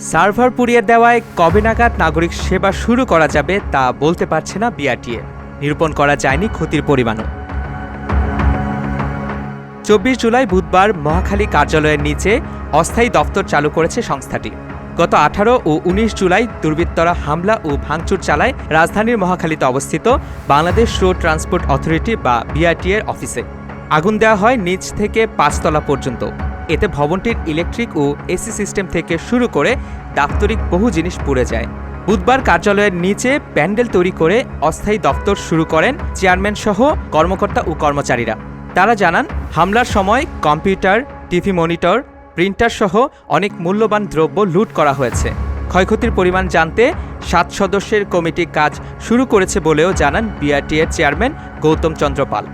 Server পুড়িয়ে দেওয়ায় কবে নাগাদ নাগরিক সেবা শুরু করা যাবে তা বলতে পারছে না বিআরটিএ। নিরূপণ করা যায়নি ক্ষতির পরিমাণও। চব্বিশ জুলাই বুধবার মহাখালী কার্যালয়ের নিচে অস্থায়ী দফতর চালু করেছে সংস্থাটি। গত আঠারো ও উনিশ জুলাই দুর্বৃত্তরা হামলা ও ভাঙচুর চালায় রাজধানীর মহাখালীতে অবস্থিত বাংলাদেশ রোড ট্রান্সপোর্ট অথরিটি বা বিআরটিএর অফিসে। আগুন দেওয়া হয় নিচ থেকে পাঁচতলা পর্যন্ত। এতে ভবনটির ইলেকট্রিক ও এসি সিস্টেম থেকে শুরু করে দাপ্তরিক বহু জিনিস পুড়ে যায়। বুধবার কার্যালয়ের নিচে প্যান্ডেল তৈরি করে অস্থায়ী দপ্তর শুরু করেন চেয়ারম্যান সহ কর্মকর্তা ও কর্মচারীরা। তারা জানান, হামলার সময় কম্পিউটার, টিভি মনিটর, প্রিন্টার সহ অনেক মূল্যবান দ্রব্য লুট করা হয়েছে। ক্ষয়ক্ষতির পরিমাণ জানতে সাত সদস্যের কমিটি কাজ শুরু করেছে বলেও জানান বিআরটিএর চেয়ারম্যান গৌতম চন্দ্র পাল।